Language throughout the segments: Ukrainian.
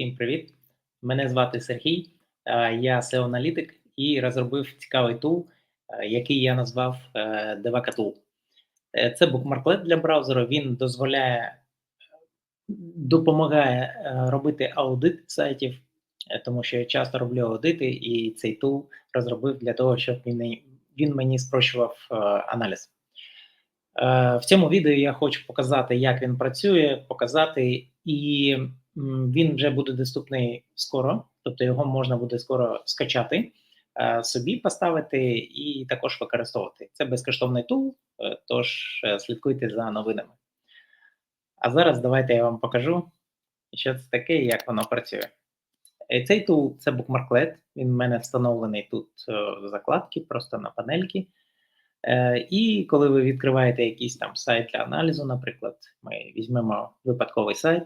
Всім привіт! Мене звати Сергій, е, я SEO-аналітик і розробив цікавий тул, е, який я назвав Devaka Tool. Е, Це букмарклет для браузеру. Він дозволяє, допомагає робити аудит сайтів, тому що я часто роблю аудити, і цей тул розробив для того, щоб він, мені- спрощував аналіз. В цьому відео я хочу показати, як він працює, показати, і він вже буде доступний скоро, тобто його можна буде скоро скачати, е, собі поставити і також використовувати. Це безкоштовний тул, е, тож е, слідкуйте за новинами. А зараз давайте я вам покажу, що це таке як воно працює. Цей тул це букмарклет. Він в мене встановлений тут в закладці, просто на панельці. Е, І коли ви відкриваєте якийсь там сайт для аналізу, наприклад, ми візьмемо випадковий сайт,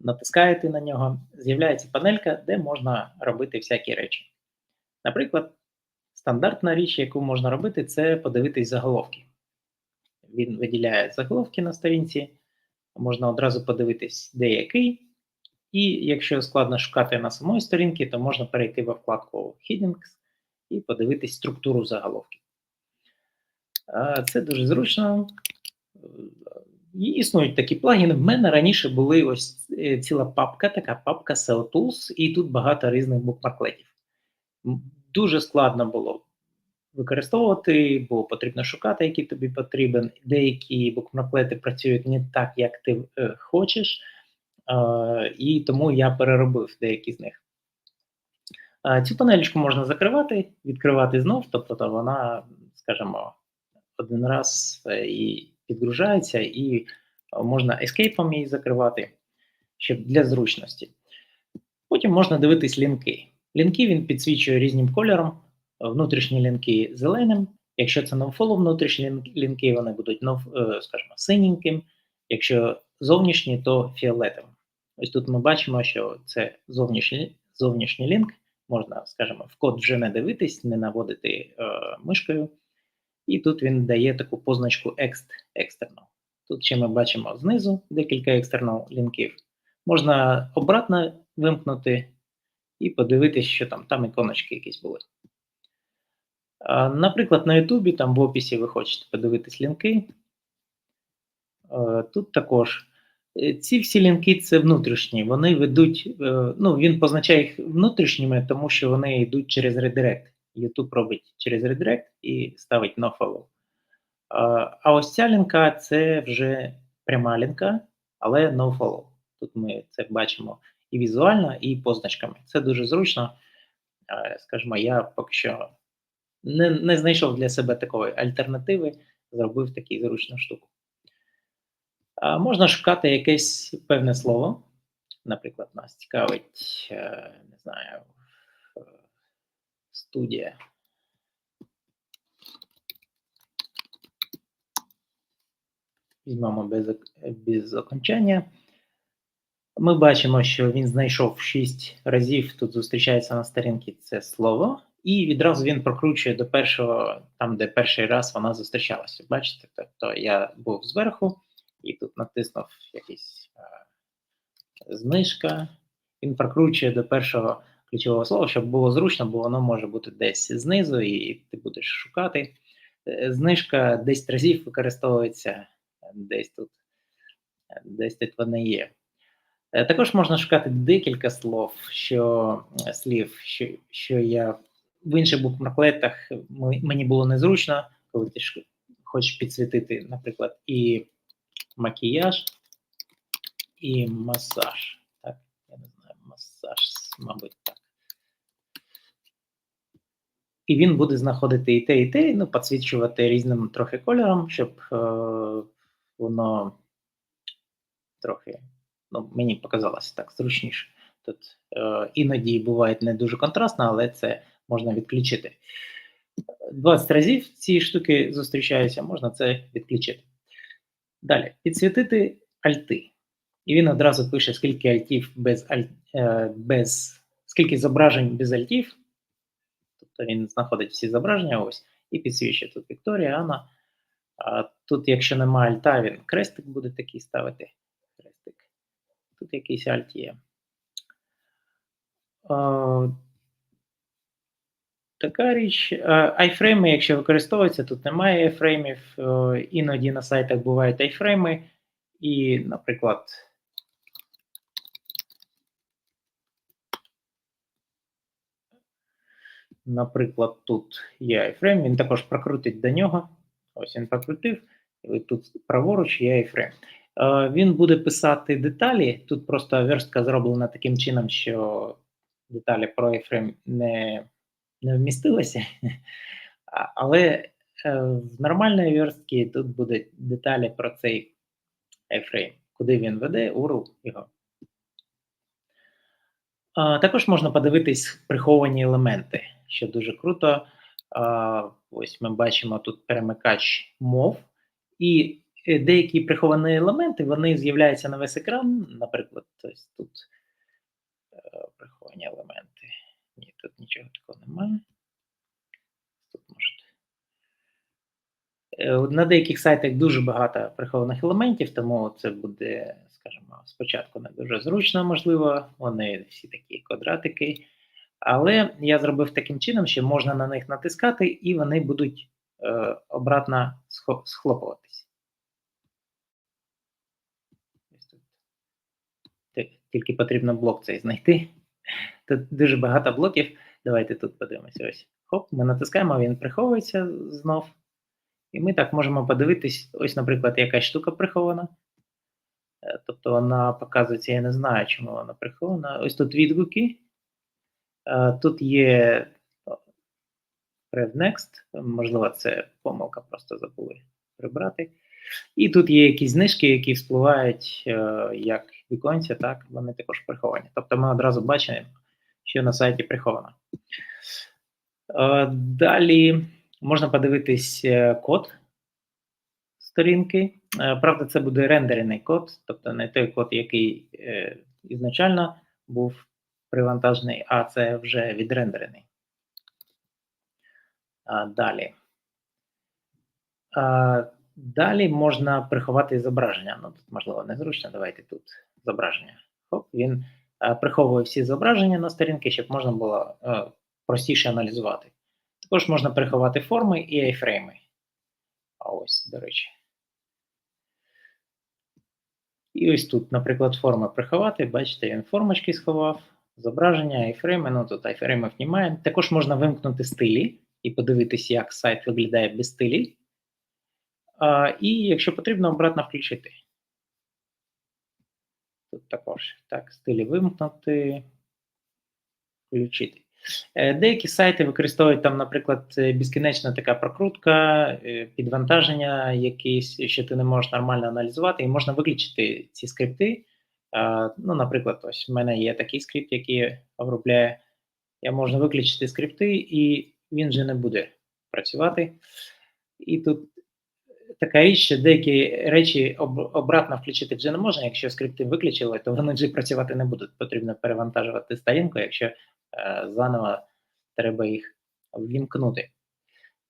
натискаєте на нього, з'являється панелька, де можна робити всякі речі. Наприклад, стандартна річ, яку можна робити, це подивитись заголовки. Він виділяє заголовки на сторінці, можна одразу подивитись, де який. І якщо складно шукати на самої сторінці, то можна перейти во вкладку Headings і подивитись структуру заголовків. Це дуже зручно. Існують такі плагіни. В мене раніше були ось е, ціла папка, така папка SEO Tools, і тут багато різних букмарклетів. Дуже складно було використовувати, бо потрібно шукати, який тобі потрібен. Деякі букмарклети працюють не так, як ти е, хочеш, і тому я переробив деякі з них. Цю панелечку можна закривати, відкривати знов, тобто вона, скажімо, один раз е, і підгружається, і е, можна ескейпом її закривати, щоб для зручності. Потім можна дивитись лінки. Лінки він підсвічує різним кольором, е, внутрішні лінки зеленим. Якщо це nofollow внутрішні лінки, вони будуть е, скажімо, синеньким. Якщо зовнішні, то фіолетовим. Ось тут ми бачимо, що це зовнішній, зовнішній лінк. Можна, скажімо, в код вже не дивитись, не наводити е, мишкою. І тут він дає таку позначку ext external. Тут ще ми бачимо знизу декілька external лінків. Можна обратно вимкнути і подивитись, що там, там іконочки якісь були. Наприклад, на Ютубі, там в описі ви хочете подивитись лінки. Тут також Е, ці всі лінки це внутрішні. Вони ведуть, е, ну він позначає їх внутрішніми, тому що вони йдуть через редирект. YouTube робить через редирект і ставить nofollow. А, ось ця лінка це вже пряма лінка, але nofollow. Тут ми це бачимо і візуально, і позначками. Це дуже зручно. Скажімо, я поки що не, не знайшов для себе такої альтернативи, зробив таку зручну штуку. Можна шукати якесь певне слово. Наприклад, нас цікавить, е, не знаю, студія. Візьмемо без, без окончання. Ми бачимо, що він знайшов 6 разів, тут зустрічається на сторінці це слово, і відразу він прокручує до першого, там, де перший раз вона зустрічалася. Бачите? Тобто я був зверху і тут натиснув якийсь е, знижка. Він прокручує до першого ключового слова, щоб було зручно, бо воно може бути десь знизу, і ти будеш шукати. Е, Знижка 10 разів використовується десь тут, десь тут вона є. Е, Також можна шукати декілька слов, що е, слів, що, що я в інших букмарклетах мені було незручно, коли ти хочеш підсвітити, наприклад, і макіяж, і масаж. Так, я не знаю, масаж, мабуть, так. І він буде знаходити і те, і те, ну, підсвічувати різним трохи кольором, щоб е, воно трохи, ну, мені показалося так зручніше. Тут е, іноді буває не дуже контрастно, але це можна відключити. 20 разів ці штуки зустрічаються, можна це відключити. Далі, підсвітити альти. І він одразу пише, скільки альтів без, е, без скільки зображень без альтів. Тобто він знаходить всі зображення ось і підсвічує тут Вікторія, Анна. А тут, якщо немає альта, він крестик буде такий ставити. Крестик. Тут якийсь альт є. А, така річ. Айфрейми, якщо використовуються, тут немає айфреймів. Е, Іноді на сайтах бувають айфрейми. І, наприклад, наприклад, тут є айфрейм, він також прокрутить до нього. Ось він прокрутив, і тут праворуч є айфрейм. Е, Він буде писати деталі. Тут просто верстка зроблена таким чином, що деталі про айфрейм не, не вмістилися. Але е, в нормальній верстці тут будуть деталі про цей айфрейм, куди він веде, URL його. Також можна подивитись приховані елементи, що дуже круто. Ось ми бачимо тут перемикач мов, і е, деякі приховані елементи вони з'являються на весь екран. Наприклад, ось тут е, приховані елементи. Ні, тут нічого такого немає. Тут можете. Е, На деяких сайтах дуже багато прихованих елементів, тому це буде, скажімо, спочатку не дуже зручно, можливо, вони всі такі квадратики. Але я зробив таким чином, що можна на них натискати, і вони будуть е, обратно схлопуватись. Тільки потрібно блок цей знайти. Тут дуже багато блоків. Давайте тут подивимося. Ось. Хоп, ми натискаємо, він приховується знов. І ми так можемо подивитись, ось, наприклад, якась штука прихована. Е, Тобто вона показується, я не знаю, чому вона прихована. Ось тут відгуки. Е, Тут є о, Rev можливо, це помилка, просто забули прибрати. І тут є якісь знижки, які вспливають е, як віконця, так, вони також приховані. Тобто ми одразу бачимо, що на сайті приховано. Е, Далі можна подивитись е, код сторінки. Е, Правда, це буде рендерений код, тобто не той код, який е, ізначально був привантажений, а це вже відрендерений. Далі. Далі можна приховати зображення. Ну, тут, можливо, незручно. Давайте тут зображення. Хоп, він приховує всі зображення на сторінки, щоб можна було простіше аналізувати. Також можна приховати форми і айфрейми. А ось, до речі. І ось тут, наприклад, форми приховати. Бачите, він формочки сховав, зображення, айфрейми. Ну тут айфреймів немає. Також можна вимкнути стилі і подивитися, як сайт виглядає без стилів. А, і якщо потрібно, обратно включити. Тут також так, стилі вимкнути, включити. Е, Деякі сайти використовують там, наприклад, е, безкінечна така прокрутка, е, підвантаження якісь, що ти не можеш нормально аналізувати, і можна виключити ці скрипти. Ну, наприклад, ось в мене є такий скрипт, який обробляє. Я можу виключити скрипти, і він вже не буде працювати. І тут така річ, що деякі речі обратно включити вже не можна. Якщо скрипти виключили, то вони вже працювати не будуть. Потрібно перевантажувати сторінку, якщо е, заново треба їх ввімкнути.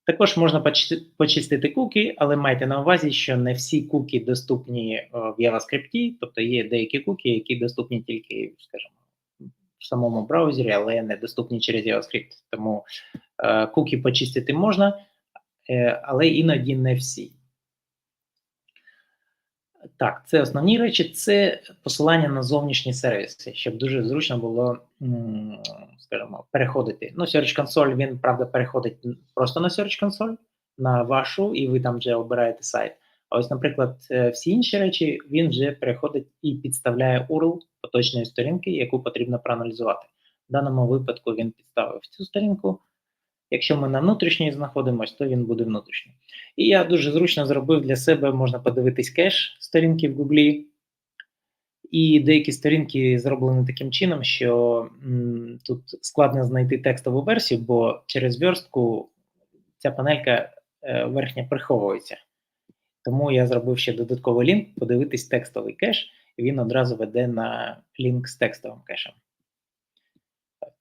Також можна почи- почистити куки, але майте на увазі, що не всі куки доступні е, в JavaScript, тобто є деякі куки, які доступні тільки, скажімо, в самому браузері, але не доступні через JavaScript. Тому е, куки почистити можна, е, але іноді не всі. Так, це основні речі, це посилання на зовнішні сервіси, щоб дуже зручно було, скажімо, переходити. Ну, Search Console, він, правда, переходить просто на Search Console, на вашу, і ви там вже обираєте сайт. А ось, наприклад, е, всі інші речі він вже переходить і підставляє URL поточної сторінки, яку потрібно проаналізувати. В даному випадку він підставив цю сторінку. Якщо ми на внутрішній знаходимося, то він буде внутрішній. І я дуже зручно зробив для себе, можна подивитись кеш сторінки в Гуглі. І деякі сторінки зроблені таким чином, що м, тут складно знайти текстову версію, бо через верстку ця панелька е, верхня приховується. Тому я зробив ще додатковий лінк, подивитись текстовий кеш, і він одразу веде на лінк з текстовим кешем.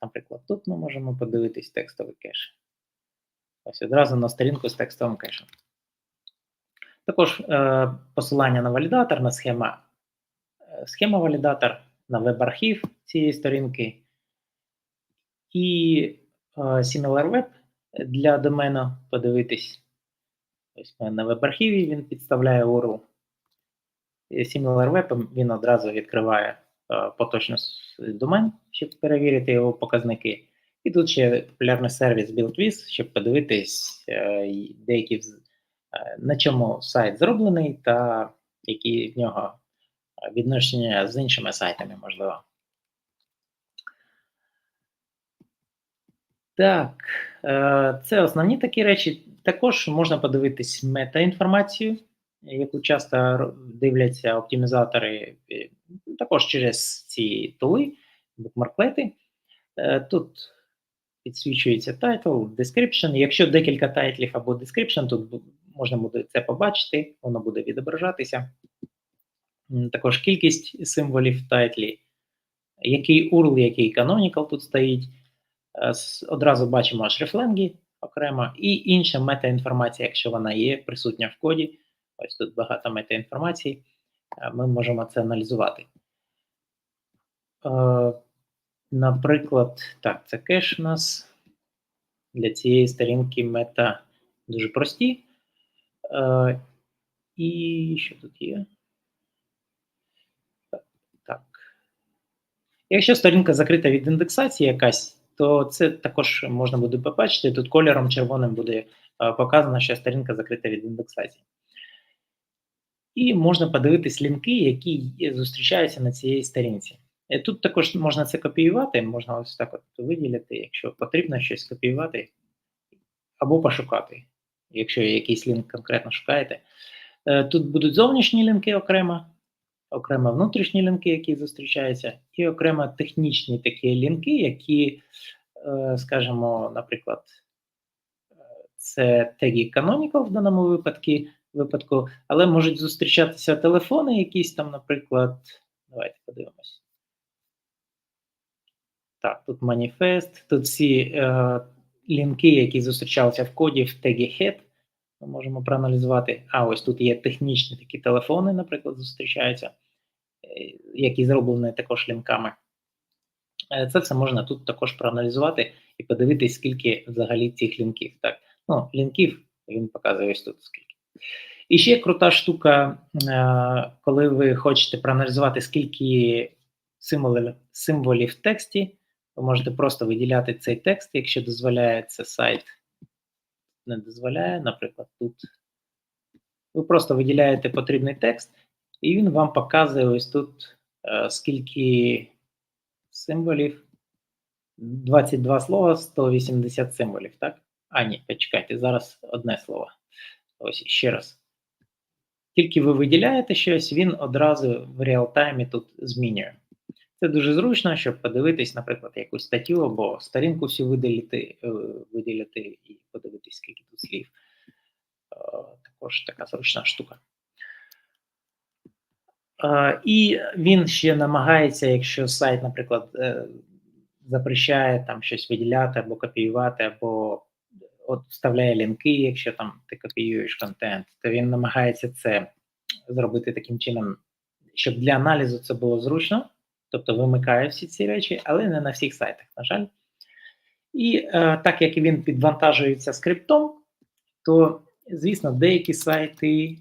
Наприклад, тут ми можемо подивитись текстовий кеш. Ось одразу на сторінку з текстовим кешем. Також е, посилання на валідатор, на схема, е, схема валідатор, на веб-архів цієї сторінки. І е, SimilarWeb для домену подивитись. Ось на веб-архіві він підставляє URL. SimilarWeb він одразу відкриває е, поточний с- домен, щоб перевірити його показники. І тут ще популярний сервіс BuildWiz, щоб подивитись, е, деякі е, на чому сайт зроблений та які в нього е, відношення з іншими сайтами, можливо. Так, це основні такі речі. Також можна подивитись метаінформацію, яку часто дивляться оптимізатори також через ці тули, букмарклети. Е, Тут підсвічується title, description. Якщо декілька тайтлів або description, тут можна буде це побачити, воно буде відображатися. Також кількість символів в тайтлі, який URL, який canonical тут стоїть. Е, Одразу бачимо шрифтленги окремо і інша метаінформація, якщо вона є присутня в коді. Ось тут багато метаінформації. е, Ми можемо це аналізувати. Наприклад, так, це кеш у нас для цієї сторінки мета дуже прості. І що тут є? Так. Якщо сторінка закрита від індексації якась, то це також можна буде побачити. Тут кольором червоним буде показано, що сторінка закрита від індексації. І можна подивитись лінки, які зустрічаються на цій сторінці. Е, Тут також можна це копіювати, можна ось так от виділити, якщо потрібно щось копіювати, або пошукати, якщо якийсь лінк конкретно шукаєте. Е, Тут будуть зовнішні лінки окремо, окремо внутрішні лінки, які зустрічаються, і окремо технічні такі лінки, які, е, скажімо, наприклад, це теги Canonical в даному випадку, випадку, але можуть зустрічатися телефони, якісь там, наприклад, давайте подивимось. Так, тут маніфест, тут всі е, лінки, які зустрічалися в коді в тегі head, ми можемо проаналізувати. А ось тут є технічні такі телефони, наприклад, зустрічаються, е, які зроблені також лінками. Е, Це все можна тут також проаналізувати і подивитись, скільки взагалі цих лінків. Так, ну, лінків він показує ось тут скільки. І ще крута штука, е, коли ви хочете проаналізувати, скільки символів, символів в тексті, ви можете просто виділяти цей текст, якщо дозволяє це сайт. Не дозволяє, наприклад, тут. Ви просто виділяєте потрібний текст, і він вам показує ось тут, е, скільки символів. 22 слова, 180 символів, так? А, ні, почекайте, зараз одне слово. Ось ще раз. Тільки ви виділяєте щось, він одразу в реалтаймі тут змінює. Це дуже зручно, щоб подивитись, наприклад, якусь статтю або сторінку всю виділити, е, виділити і подивитись, скільки тут слів. Е, Також така зручна штука. Е, І він ще намагається, якщо сайт, наприклад, запрещає там щось виділяти або копіювати, або от вставляє лінки, якщо там ти копіюєш контент, то він намагається це зробити таким чином, щоб для аналізу це було зручно, тобто вимикає всі ці речі, але не на всіх сайтах, на жаль. І е, так як він підвантажується скриптом, то, звісно, деякі сайти,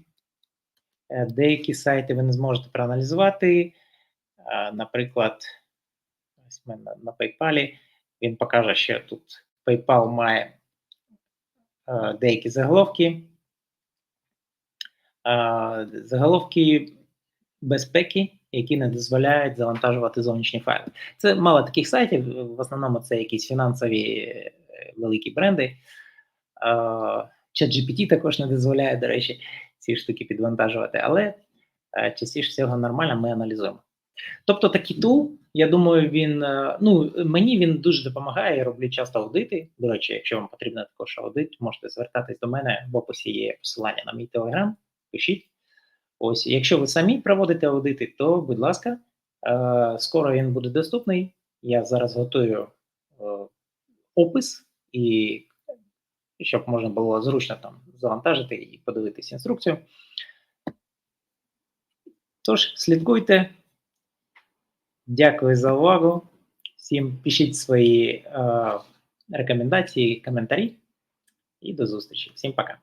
е, деякі сайти ви не зможете проаналізувати. Е, наприклад, ось в мене на PayPal він покаже, що тут PayPal має е, деякі заголовки. Е, заголовки безпеки, які не дозволяють завантажувати зовнішні файли. Це мало таких сайтів, в основному це якісь фінансові е, великі бренди. ChatGPT також не дозволяє, до речі, ці штуки підвантажувати, але е, частіше всього нормально ми аналізуємо. Тобто такий тул, я думаю, він е, ну мені він дуже допомагає. Я роблю часто аудити. До речі, якщо вам потрібен також аудит, можете звертатись до мене в описі є посилання на мій телеграм. Пишіть. Ось, якщо ви самі проводите аудити, то будь ласка, е, скоро він буде доступний. Я зараз готую е, опис і щоб можна було зручно там завантажити і подивитись інструкцію. Тож, слідкуйте. Дякую за увагу. Всім пишіть свої е, рекомендації, коментарі. І до зустрічі. Всім пока.